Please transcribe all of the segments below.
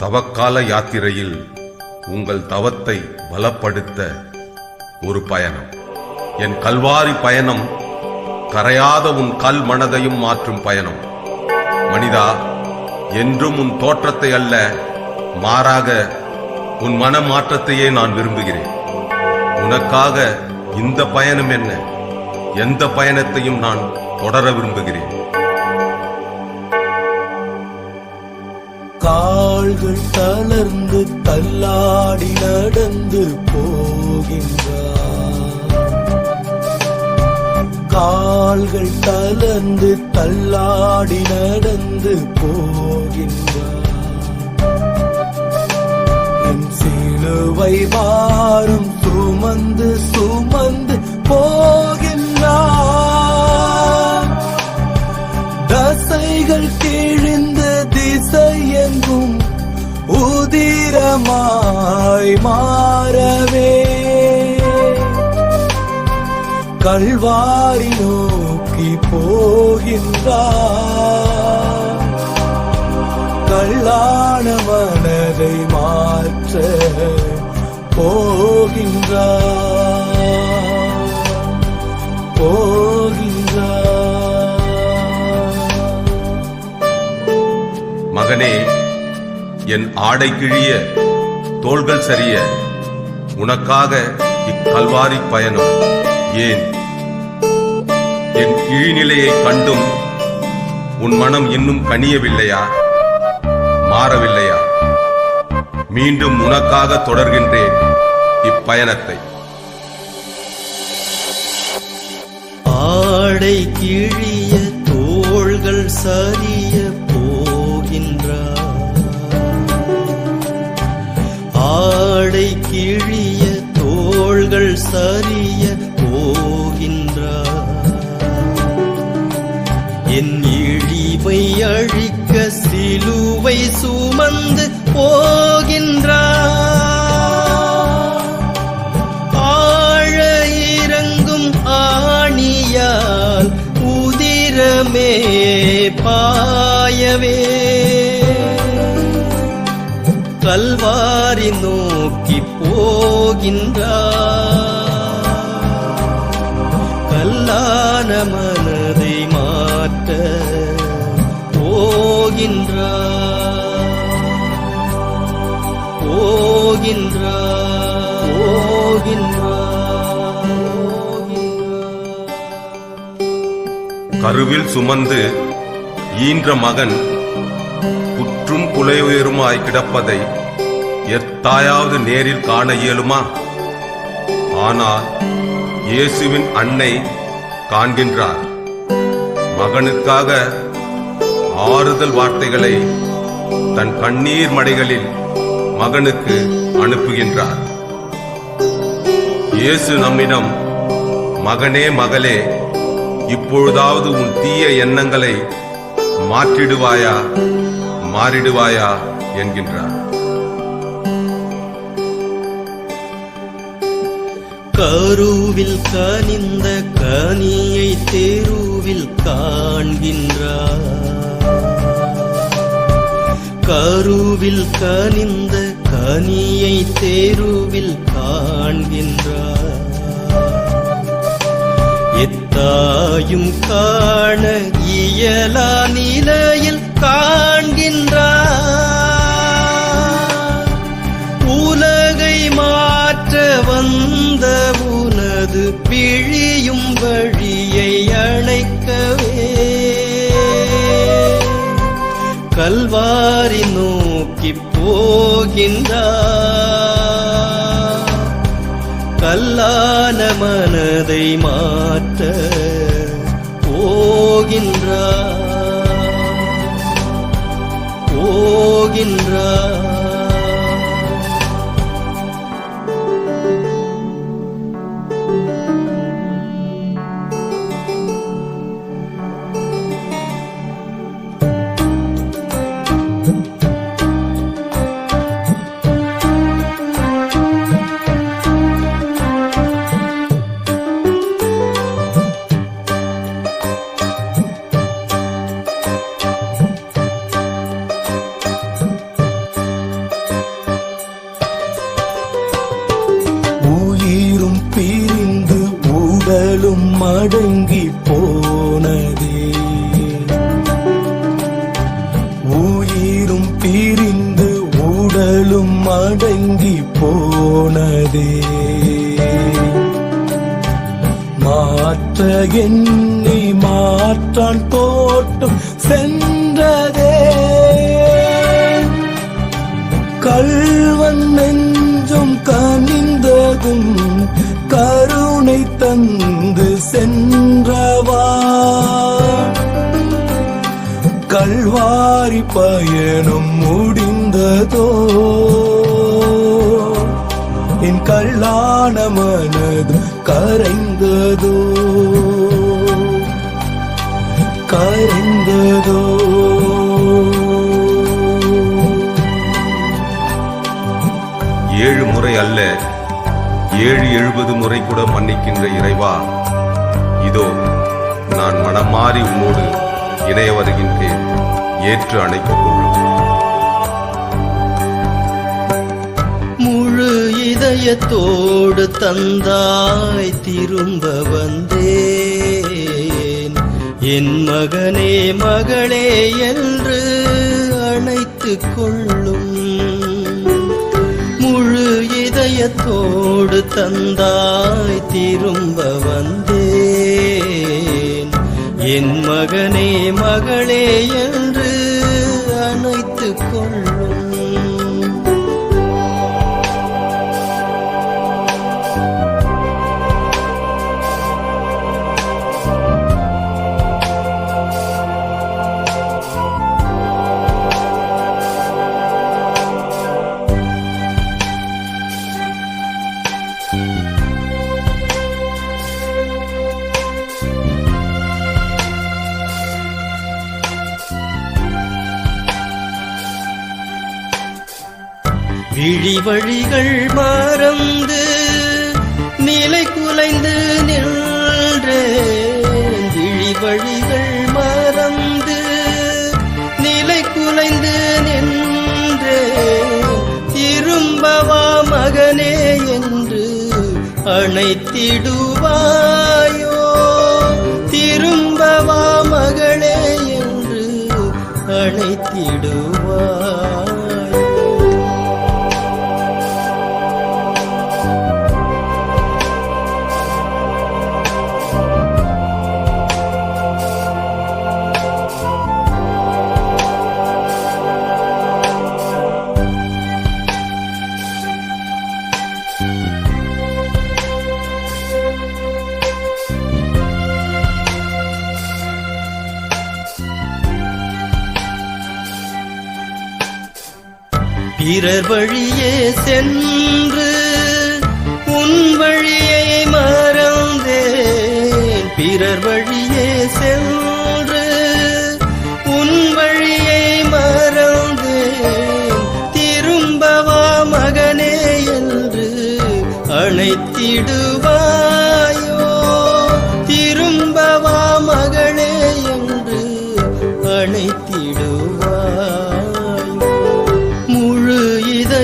தவக்கால யாத்திரையில் உங்கள் தவத்தை பலப்படுத்த ஒரு பயணம். என் கல்வாரி பயணம் கரையாத உன் கல் மனதையும் மாற்றும் பயணம். மனிதா என்றும் உன் தோற்றத்தை அல்ல மாறாக உன் மன மாற்றத்தையே நான் விரும்புகிறேன். உனக்காக இந்த பயணம் என்ன? எந்த பயணத்தையும் நான் தொடர விரும்புகிறேன். கால்கள் தளர்ந்து தள்ளாடி நடந்து போகின்றார். கால்கள் தளர்ந்து தள்ளாடி நடந்து போகின்றார். என் சிலுவை பாரம் சுமந்து சுமந்து போ உதிரமாய் மாறவே. கல்வாரி நோக்கி போகின்றார். கல்லான மனதை மாற்ற போகின்றார். போகின்றார். மகனே என் ஆடை கிழிய தோள்கள் சரிய உனக்காக இக்கல்வாரி பயணம் ஏன்? என் கீழ்நிலையை கண்டும் உன் மனம் இன்னும் கனியவில்லையா? மாறவில்லையா? மீண்டும் உனக்காக தொடர்கின்றேன் இப்பயணத்தை. ஆடை கிழிய தோள்கள் சரிய தலை கிழிய தோள்கள் சரிய போகின்றார். என் இழிவை அழிக்க சிலுவை சுமந்து போகின்றார். ஆழ இறங்கும் ஆணியால் உதிரமே பாயவே. கல்வாரி நோக்கி போகின்றார். கல்லான மனதை மாற்ற போகின்றார். போகின்றார். போகின்றார். கருவில் சுமந்து ஈன்ற மகன் குற்றும் குலையுயருமாய் கிடப்பதை எத்தாயாவது நேரில் காண இயலுமா? ஆனால் இயேசுவின் அன்னை காண்கின்றார் மகனுக்காக ஆறுதல் வார்த்தைகளை தன் கண்ணீர் மடைகளில் மகனுக்கு அனுப்புகின்றார். இயேசு நம்மிடம் மகனே மகளே இப்பொழுதாவது உன் தீய எண்ணங்களை மாற்றிடுவாயா? மாறிடுவாயா? என்கின்றார். கருவில் கனிந்த கனியை தெருவில் காண்கின்றார். கருவில் கனிந்த கனியை தெருவில் காண்கின்றார். எத்தாயும் காண இயலா நிலையில் காண்கின்றார். உலகை மாற்ற வந்த கல்வாரி நோக்கி போகின்றார் கல்லான மனதை மாற்ற போகின்றார் போகின்றார் அடங்கி போனதே உயிரும் பிரிந்து உடலும் அடங்கி போனதே மாற்ற எண்ணி மாற்றான் தோட்டம் சென்றதே. கல்வன் நெஞ்சும் கனிந்ததும் கருணை தன் சென்றவா? கல்வாரி பயணம் முடிந்ததோ? என் கல்லான மனது கரைந்ததோ? கரைந்ததோ? ஏழு முறை அல்ல ஏழு எழுபது முறை கூட மன்னிக்கின்ற இறைவா இதோ நான் மனம் மாறி உன்னோடு இணைய வருகின்றேன் ஏற்று அணைத்துக் கொள்ளும் முழு இதயத்தோடு தந்தாய் திரும்ப வந்தேன். என் மகனே மகளே என்று அணைத்துக் கொள்ளும். முழு இதயத்தோடு தந்தாய் திரும்ப வந்தேன். என் மகனே மகளே என்று அணைத்துக் கொள்ளும் விழிவழிகள் மறந்து நிலை குலைந்து நின்றேன் விழிவழிகள் மறந்து நிலை குலைந்து நின்றேன் திரும்பவா மகனே என்று அணைத்திடுவாயோ? திரும்பவா மகளே என்று அணைத்திடுவாயோ? பிறர் வழியே சென்று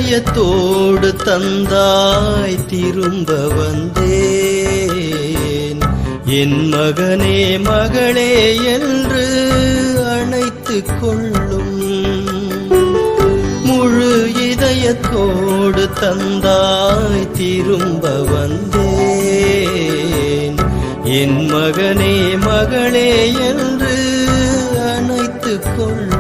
இதயத்தோடு தந்தாய் திரும்ப வந்தேன் என் மகனே மகளே என்று அணைத்துக் கொள்ளும். முழு இதயத்தோடு தந்தாய் திரும்ப வந்தேன் என் மகனே மகளே என்று அணைத்துக் கொள்ளும்.